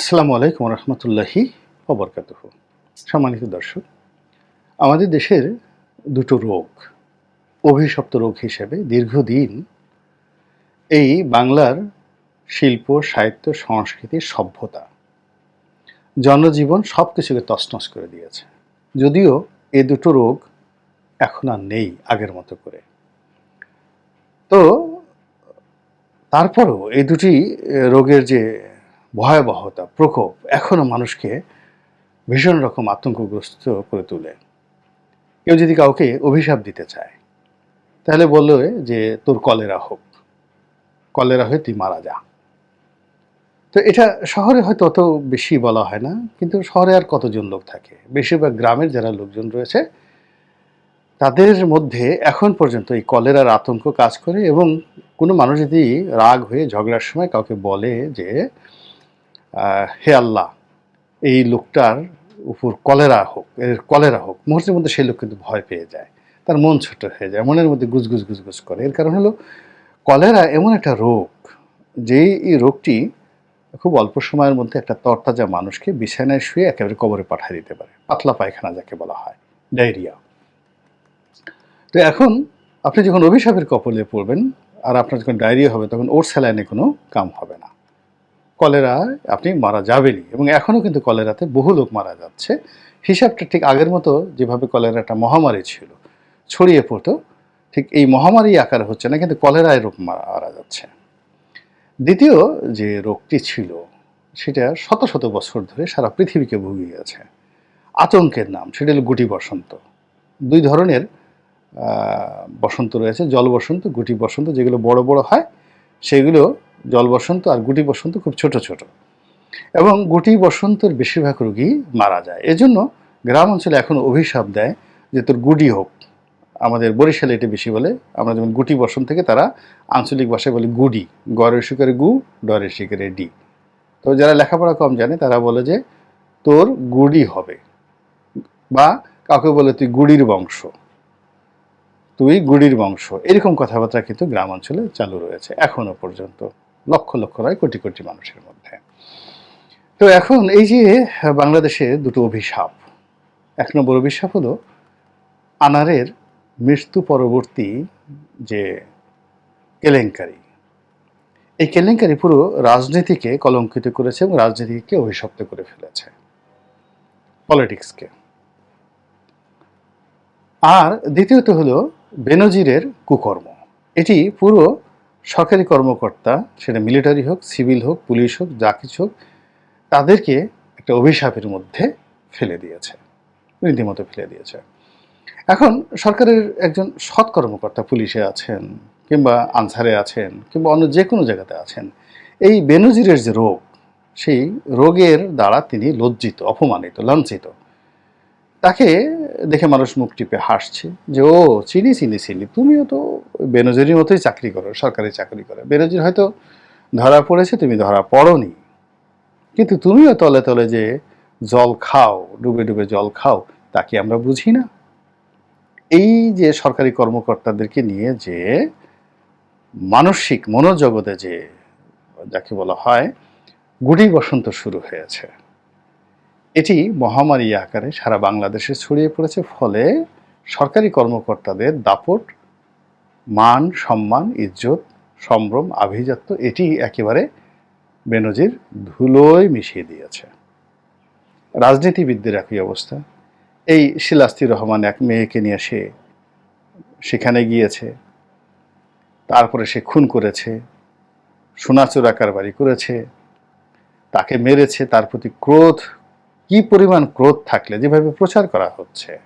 আসসালামু আলাইকুম রহমতুল্লাহি অবরকাত সম্মানিত দর্শক, আমাদের দেশের দুটো রোগ, অভিশপ্ত রোগ হিসেবে দীর্ঘদিন এই বাংলার শিল্প, সাহিত্য সংস্কৃতি সভ্যতা, জনজীবন সব কিছুকে তছনছ করে দিয়েছে। যদিও এই দুটো রোগ এখন আর নেই আগের মতো করে। তো তারপরও এই দুটি রোগের যে ভয়াবহতা, প্রকোপ এখনও মানুষকে ভীষণ রকম আতঙ্কগ্রস্ত করে তোলে। কেউ যদি কাউকে অভিশাপ দিতে চায়, তাহলে বলল যে, তোর কলেরা হোক। কলেরা হয়ে তুই মারা যা। তো এটা শহরে হয়তো অত বেশি বলা হয় না, কিন্তু শহরে আর কতজন লোক থাকে? বেশিরভাগ গ্রামের যারা লোকজন রয়েছে, তাদের মধ্যে এখন পর্যন্ত এই কলেরার আতঙ্ক কাজ করে এবং কোনো মানুষ যদি রাগ হয়ে ঝগড়ার সময় কাউকে বলে যে হে আল্লাহ, এই লোকটার উপর কলেরা হোক, এর কলেরা হোক, মুহূর্তের মধ্যে সেই লোক কিন্তু ভয় পেয়ে যায়। তার মন ছোট হয়ে যায়, মনের মধ্যে গুজগুজ গুজগুজ করে। এর কারণ হলো, কলেরা এমন একটা রোগ, যেই এই রোগটি খুব অল্প সময়ের মধ্যে একটা তরতাজা মানুষকে বিছানায় শুয়ে একেবারে কবরে পাঠিয়ে দিতে পারে। পাতলা পায়খানা যাকে বলা হয়, ডায়রিয়া। তো এখন আপনি যখন অভিশাপের কপলে পড়বেন, আর আপনার যখন ডায়রিয়া হবে, তখন ওর স্যালাইনে কোনো কাম হবে না। কলেরা আপনি মারা যাবেনই এবং এখনও কিন্তু কলেরাতে বহু লোক মারা যাচ্ছে। হিসাবটা ঠিক আগের মতো যেভাবে কলেরাটা মহামারী ছিল ছড়িয়ে পড়তো, ঠিক এই মহামারী আকার হচ্ছে না, কিন্তু কলেরায় রোগ মারা যাচ্ছে। দ্বিতীয় যে রোগটি ছিল, সেটা শত শত বছর ধরে সারা পৃথিবীকে ভুগিয়েছে আতঙ্কের নাম, সেটা হলো গুটি বসন্ত। দুই ধরনের বসন্ত রয়েছে, জল বসন্ত, গুটি বসন্ত, যেগুলো বড় বড় হয় সেগুলো জল বসন্ত আর গুটি বসন্ত খুব ছোট ছোট। এবং গুটি বসন্তের বেশিরভাগ রোগী মারা যায়। এজন্য গ্রাম অঞ্চলে এখন অভিশাপ দেয় যে তোর গুডি হোক। আমাদের বরিশালে এটা বেশি বলে। আমরা যেমন গুটি বসন্ত থেকে তারা আঞ্চলিক ভাষায় বলে গুডি। গড়ের শিকারে গু ডরের শিকারে ডি। তো যারা লেখাপড়া কম জানে, তারা বলে যে তোর গুডি হবে। বা কাউকে বলে তুই গুড়ির বংশ। তুই গুড়ির বংশ। এরকম কথাবার্তা কিন্তু গ্রাম অঞ্চলে চালু রয়েছে, এখনও পর্যন্ত। লক্ষ লক্ষ নয়, কোটি কোটি মানুষের মধ্যে। তো এখন এই যে, বাংলাদেশে দুটো অভিশাপ। এক নম্বর অভিশাপ হলো, আনারের মৃত্যু পরবর্তী যে কেলেঙ্কারি। এই কেলেঙ্কারি পুরো রাজনীতিকে কলঙ্কিত করেছে এবং রাজনীতিকে অভিশপ্ত করে ফেলেছে। পলিটিক্সকে। আর দ্বিতীয়ত হলো বেনজিরের কুকর্ম। এটি পুরো সরকারি কর্মকর্তা, সেটা মিলিটারি হোক, সিভিল হোক, পুলিশ হোক, যা কিছু হোক, তাদেরকে একটা অভিশাপের মধ্যে ফেলে দিয়েছে, রীতিমতো ফেলে দিয়েছে। এখন সরকারের একজন সৎ কর্মকর্তা পুলিশে আছেন, কিংবা আনসারে আছেন, কিংবা অন্য যে কোনো জায়গাতে আছেন, এই বেনজিরের যে রোগ, সেই রোগের দ্বারা তিনি লজ্জিত, অপমানিত, লাঞ্ছিত। তাকে দেখে মানুষ মুখ টিপে হাসছে যে, ও, চিনি চিনি চিনি, তুমিও তো বেনজিরের মতোই চাকরি করো, সরকারি চাকরি করো। বেনজির হয়তো ধরা পড়েছে, তুমি ধরা পড়নি। কিন্তু তুমিও তলে তলে যে জল খাও, ডুবে ডুবে জল খাও, তা কি আমরা বুঝি না? এই যে সরকারি কর্মকর্তাদেরকে নিয়ে যে মানসিক মনোজগতে যে, যাকে বলা হয় গুড়ি বসন্ত শুরু হয়েছে। এটি মহামারী আকারে সারা বাংলাদেশে ছড়িয়ে পড়েছে, ফলে সরকারি কর্মকর্তাদের দাপট, মান, সম্মান, ইজ্জত, সম্ভ্রম, আভিজাত্য, এটি একেবারে বেনজির ধুলোয় মিশিয়ে দিয়েছে। রাজনীতিবিদদের একই অবস্থা। এই শিলাস্তি রহমান এক মেয়েকে নিয়ে সে সেখানে গিয়েছে, তারপরে সে খুন করেছে, সোনাচোরা কারবারি করেছে, তাকে মেরেছে, তার প্রতি ক্রোধ কি পরিমাণ ক্রোধ থাকলে, যেভাবে প্রচার করা হচ্ছে,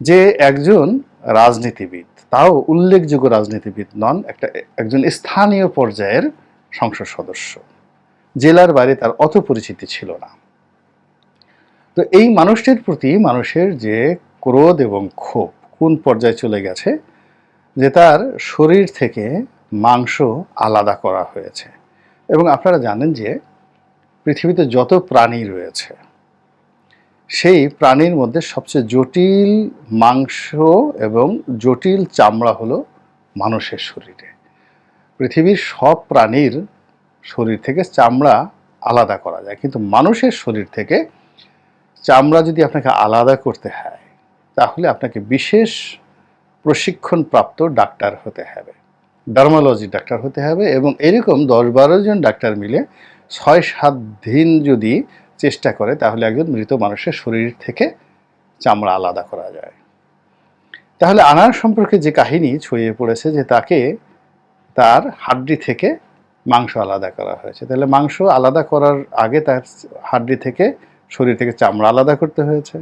যে একজন রাজনীতিবিদ, তাও উল্লেখযোগ্য রাজনীতিবিদ নন, একটা একজন স্থানীয় পর্যায়ের সংসদ সদস্য। জেলার বাইরে তার অত পরিচিতি ছিল না। তো এই মানুষটির প্রতি মানুষের যে ক্রোধ এবং ক্ষোভ কোন পর্যায়ে চলে গেছে, যে তার শরীর থেকে মাংস আলাদা করা হয়েছে। এবং আপনারা জানেন যে পৃথিবীতে যত প্রাণী রয়েছে, সেই প্রাণীর মধ্যে সবচেয়ে জটিল মাংস এবং জটিল চামড়া হলো মানুষের শরীরে। পৃথিবীর সব প্রাণীর শরীর থেকে চামড়া আলাদা করা যায়, কিন্তু মানুষের শরীর থেকে চামড়া যদি আপনাকে আলাদা করতে হয়, তাহলে আপনাকে বিশেষ প্রশিক্ষণপ্রাপ্ত ডাক্তার হতে হবে, ডার্মালজি ডাক্তার হতে হবে এবং এরকম দশ বারো জন ডাক্তার মিলে ছয় সাত দিন যদি চেষ্টা করে, তাহলে একজন মৃত মানুষের শরীর থেকে চামড়া আলাদা করা যায়। তাহলে আনার সম্পর্কে যে কাহিনী ছড়িয়ে পড়েছে যে তাকে তার হাড্ডি থেকে মাংস আলাদা করা হয়েছে। তাহলে মাংস আলাদা করার আগে তার হাড্ডি থেকে শরীর থেকে চামড়া আলাদা করতে হয়েছে।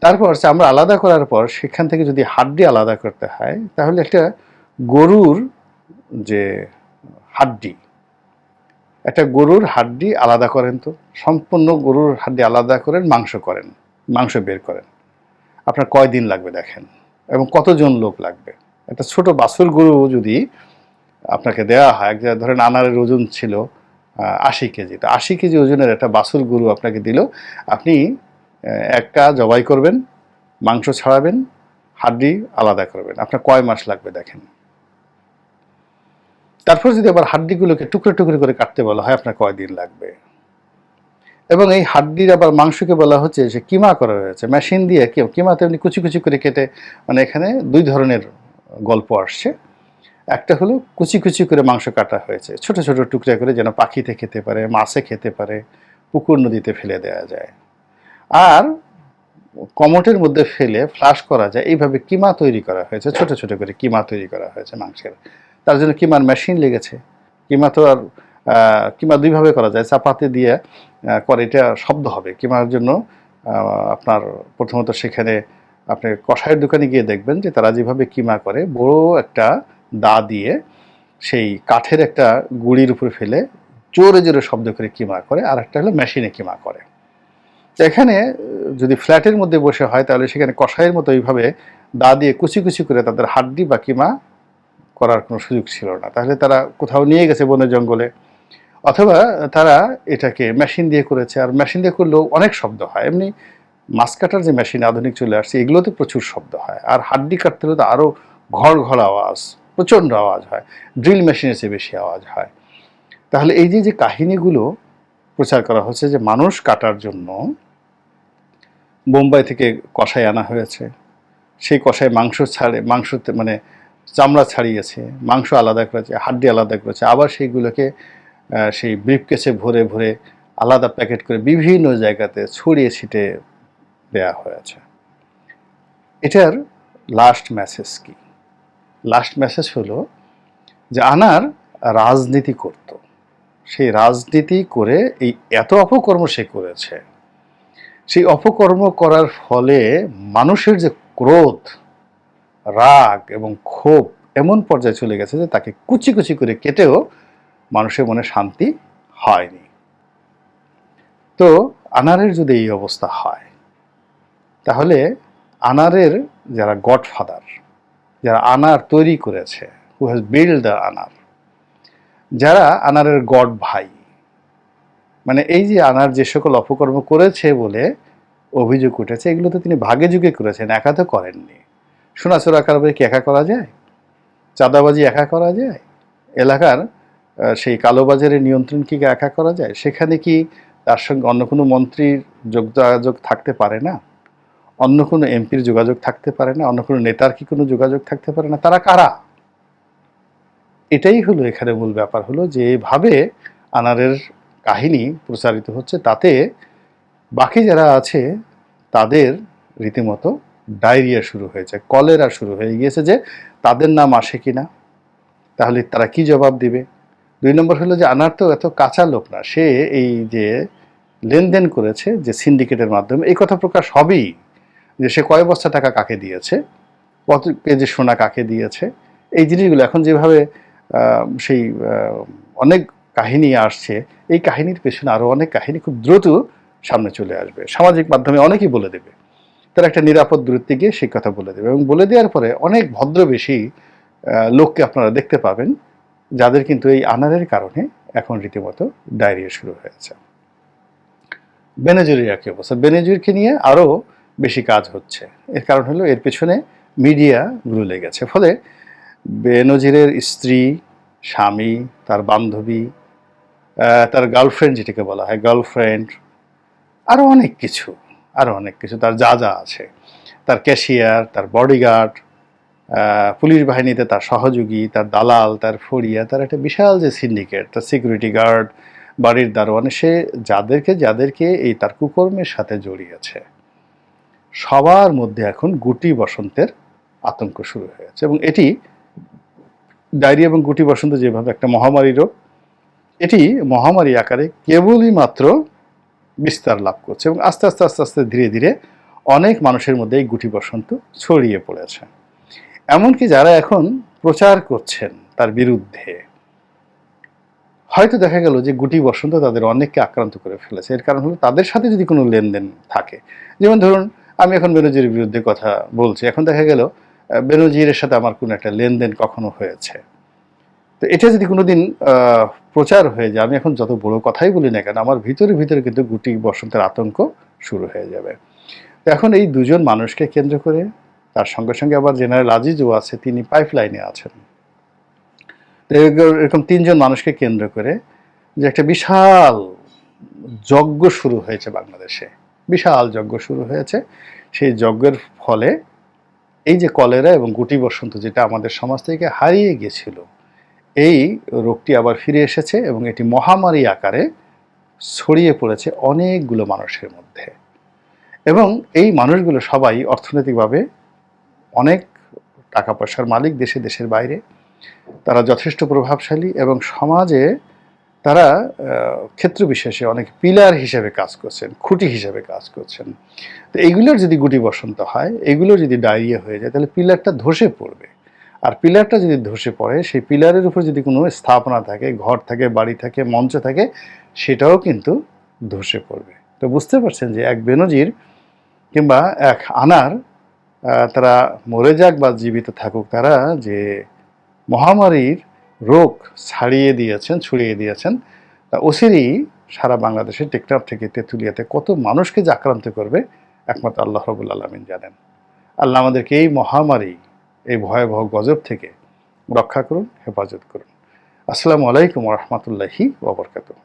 তারপর চামড়া আলাদা করার পর সেখান থেকে যদি হাড্ডি আলাদা করতে হয়, তাহলে একটা গরুর যে হাড্ডি একটা গরুর হাড্ডি আলাদা করেন তো, সম্পূর্ণ গরুর হাড্ডি আলাদা করেন, মাংস করেন, মাংস বের করেন। আপনার কয়দিন লাগবে দেখেন? এবং কতজন লোক লাগবে? একটা ছোট বাছুর গরু যদি আপনাকে দেওয়া হয়, এক জায়গায় ধরেন আনারের ওজন ছিল আশি কেজি, তো আশি কেজি ওজনের একটা বাছুর গরু আপনাকে দিল। আপনি একটা জবাই করবেন, মাংস ছাড়াবেন, হাড্ডি আলাদা করবেন। আপনার কয় মাস লাগবে দেখেন? তারপর যদি আবার হাড্ডিগুলোকে টুকরো টুকরো করে কাটতে বলা হয়, আপনার কয়দিন লাগবে? এবং এই হাড্ডির আবার মাংসকে বলা হচ্ছে যে কিমা করা হয়েছে। মেশিন দিয়ে কি- কিমাতে এমনি কুচি কুচি করে কেটে মানে এখানে দুই ধরনের গল্প আসছে। একটা হলো কুচি কুচি করে মাংস কাটা হয়েছে। ছোট ছোট টুকরা করে যেন পাখিতে খেতে পারে, মাছে খেতে পারে, পুকুর নদীতে ফেলে দেওয়া যায়। আর কমটের মধ্যে ফেলে ফ্লাশ করা যায়। এইভাবে কিমা তৈরি করা হয়েছে, ছোট ছোট করে কিমা তৈরি করা হয়েছে মাংসের। তার জন্য কিমার মেশিন লেগেছে। কিমা তো আর কিমা দুইভাবে করা যায়। চাপাতি দিয়ে করে, এটা শব্দ হবে। কিমার জন্য আপনার প্রথমত সেখানে আপনি কষায়ের দোকানে গিয়ে দেখবেন যে তারা যেভাবে কিমা করে, বড় একটা দা দিয়ে সেই কাঠের একটা গুড়ির উপরে ফেলে জোরে জোরে শব্দ করে কিমা করে, আর একটা হলো মেশিনে কিমা করে। এখানে, যদি ফ্ল্যাটের মধ্যে বসে হয়, তাহলে সেখানে কষাইয়ের মতো এইভাবে দা দিয়ে কুচি কুচি করে তাদের হাড্ডি বা কিমা করার কোনো সুযোগ ছিল না। তাহলে তারা কোথাও নিয়ে গেছে বনে জঙ্গলে। অথবা তারা এটাকে মেশিন দিয়ে করেছে। আর মেশিন দিয়ে করলেও অনেক শব্দ হয়। এমনি মাছ কাটার যে মেশিন আধুনিক চলে আসছে, এগুলোতে প্রচুর শব্দ হয়। আর হাড্ডি কাটতে হলে তো আরও ঘর ঘর আওয়াজ, প্রচণ্ড আওয়াজ হয়। ড্রিল মেশিনের চেয়ে বেশি আওয়াজ হয়। তাহলে এই যে যে কাহিনীগুলো প্রচার করা হচ্ছে যে, মানুষ কাটার জন্য বোম্বাই থেকে কষাই আনা হয়েছে। সেই কষায় মাংস ছাড়ে, মাংস মানে চামড়া ছাড়িয়েছে, মাংস আলাদা করেছে, হাড্ডি আলাদা করেছে, আবার সেইগুলোকে সেই ব্রিফকেসে ভরে ভরে আলাদা প্যাকেট করে বিভিন্ন জায়গাতে ছড়িয়ে ছিটে দেয়া হয়েছে। এটার লাস্ট মেসেজ কি? লাস্ট মেসেজ হলো যে আনার রাজনীতি করত। সেই রাজনীতি করে এই এত অপকর্ম সে করেছে। সেই অপকর্ম করার ফলে মানুষের যে ক্রোধ রাগ এবং ক্ষোভ এমন পর্যায়ে চলে গেছে যে তাকে কুচি কুচি করে কেটেও মানুষের মনে শান্তি হয়নি। তো আনারের যদি এই অবস্থা হয়, তাহলে আনারের যারা গডফাদার, যারা আনার তৈরি করেছে হু হ্যাজ বিল্ড দ্য আনার, যারা আনারের গড ভাই মানে এই যে আনার যে সকল অপকর্ম করেছে বলে অভিযোগ উঠেছে এগুলো তো তিনি ভাগে যুগে করেছেন একা তো করেননি। সোনাচোরা কারবারে কি একা করা যায়? চাঁদাবাজি একা করা যায়? এলাকার সেই কালোবাজারের নিয়ন্ত্রণ কি একা করা যায়? সেখানে কি তার সঙ্গে অন্য কোনো মন্ত্রীর যোগাযোগ থাকতে পারে না? অন্য কোনো এমপির যোগাযোগ থাকতে পারে না? অন্য কোনো নেতার কি কোনো যোগাযোগ থাকতে পারে না? তারা কারা? এটাই হলো এখানে মূল ব্যাপার হলো যে এভাবে আনারের কাহিনী প্রচারিত হচ্ছে। তাতে বাকি যারা আছে, তাদের রীতিমতো ডায়রিয়া শুরু হয়েছে, কলেরা শুরু হয়ে গিয়েছে যে তাদের নাম আসে কিনা তাহলে তারা কি জবাব দিবে? দুই নম্বর হলো যে আনার তো এত কাঁচা লোক না, সে এই যে লেনদেন করেছে যে সিন্ডিকেটের মাধ্যমে, এই কথা প্রকাশ হবেই যে সে কয় বস্তা টাকা কাকে দিয়েছে, কত কেজি সোনা কাকে দিয়েছে, এই জিনিসগুলো এখন যেভাবে সেই অনেক কাহিনী আসছে, এই কাহিনীর পেছনে আরও অনেক কাহিনী খুব দ্রুত সামনে চলে আসবে। সামাজিক মাধ্যমে অনেকেই বলে দেবে। তারা একটা নিরাপদ দূরত্বে গিয়ে সেই কথা বলে দেবে। এবং বলে দেওয়ার পরে অনেক ভদ্রবেশী লোককে আপনারা দেখতে পাবেন, যাদের কিন্তু এই আনারের কারণে এখন রীতিমতো ডায়রিয়া শুরু হয়েছে। বেনেজুরির একই অবস্থা। বেনেজুরিকে নিয়ে আরও বেশি কাজ হচ্ছে। এর কারণ হলো এর পেছনে মিডিয়া গুলো গেছে ফলে বেনজিরের স্ত্রী, স্বামী, তার বান্ধবী তার গার্লফ্রেন্ড যেটাকে বলা হয়, গার্লফ্রেন্ড, আরও অনেক কিছু আরও অনেক কিছু, তার যা যা আছে। তার ক্যাশিয়ার, তার বডিগার্ড পুলিশ বাহিনীতে তার সহযোগী, তার দালাল, তার ফড়িয়া, তার একটা বিশাল যে সিন্ডিকেট তার সিকিউরিটি গার্ড বাড়ির দারোয়ানে, সে যাদেরকে যাদেরকে এই তার কুকর্মের সাথে জড়িয়েছে, সবার মধ্যে এখন গুটি বসন্তের আতঙ্ক শুরু হয়েছে এবং এটি ডায়রিয়া এবং গুটি বসন্ত যেভাবে একটা মহামারী রোগ এটি মহামারী আকারে কেবলই মাত্র বিস্তার লাভ করছে এবং আস্তে আস্তে আস্তে আস্তে ধীরে ধীরে অনেক মানুষের মধ্যে এই গুটি বসন্ত ছড়িয়ে পড়েছে। এমনকি যারা এখন প্রচার করছেন তার বিরুদ্ধে, হয়তো দেখা গেল যে গুটি বসন্ত তাদের অনেককে আক্রান্ত করে ফেলেছে। এর কারণ হলো তাদের সাথে যদি কোনো লেনদেন থাকে, যেমন ধরুন আমি এখন বেনজির বিরুদ্ধে কথা বলছি, এখন দেখা গেল বেনজিরের সাথে আমার কোনো একটা লেনদেন কখনো হয়েছে। তো এটা যদি কোনোদিন প্রচার হয়ে যায়, আমি এখন যত বড় কথাই বলি না কেন, আমার ভিতরে ভিতরে কিন্তু গুটি বসন্তের আতঙ্ক শুরু হয়ে যাবে। এখন এই দুজন মানুষকে কেন্দ্র করে, তার সঙ্গে সঙ্গে আবার জেনারেল আজিজও আছে, তিনি পাইপলাইনে আছেন। এরকম- তিনজন মানুষকে কেন্দ্র করে যে একটা বিশাল যজ্ঞ শুরু হয়েছে বাংলাদেশে। বিশাল যজ্ঞ শুরু হয়েছে। সেই যজ্ঞের ফলে এই যে কলেরা এবং গুটি বসন্ত, যেটা আমাদের সমাজ থেকে হারিয়ে গিয়েছিল এই রোগটি আবার ফিরে এসেছে এবং এটি মহামারী আকারে ছড়িয়ে পড়েছে অনেকগুলো মানুষের মধ্যে। এবং এই মানুষগুলো সবাই অর্থনৈতিকভাবে অনেক টাকা পয়সার মালিক দেশে, দেশের বাইরে। তারা যথেষ্ট প্রভাবশালী এবং সমাজে তারা ক্ষেত্র বিশেষে অনেক পিলার হিসেবে কাজ করছেন, খুঁটি হিসেবে কাজ করছেন। তো এইগুলোর যদি গুটি বসন্ত হয়, এগুলো যদি ডায়রিয়া হয়ে যায়, তাহলে পিলারটা ধসে পড়বে। আর পিলারটা যদি ধসে পড়ে, সেই পিলারের উপর যদি কোনো স্থাপনা থাকে, ঘর থাকে, বাড়ি থাকে, মঞ্চ থাকে, সেটাও কিন্তু ধসে পড়বে। তো বুঝতে পারছেন যে এক বেনজির কিংবা এক আনার তারা মরে যাক বা জীবিত থাকুক, তারা যে মহামারীর রোগ ছাড়িয়ে দিয়েছেন, ছড়িয়ে দিয়েছেন, তা অচিরেই সারা বাংলাদেশের টেকনাফ থেকে তেঁতুলিয়াতে কত মানুষকে যে আক্রান্ত করবে, একমাত্র আল্লাহ রবুল আলমিন জানেন। আল্লাহ আমাদেরকে এই মহামারী এই ভয়াবহ গজব থেকে রক্ষা করুন হেফাজত করুন। আসসালামু আলাইকুম রহমতুল্লাহি ওবরকাতুহ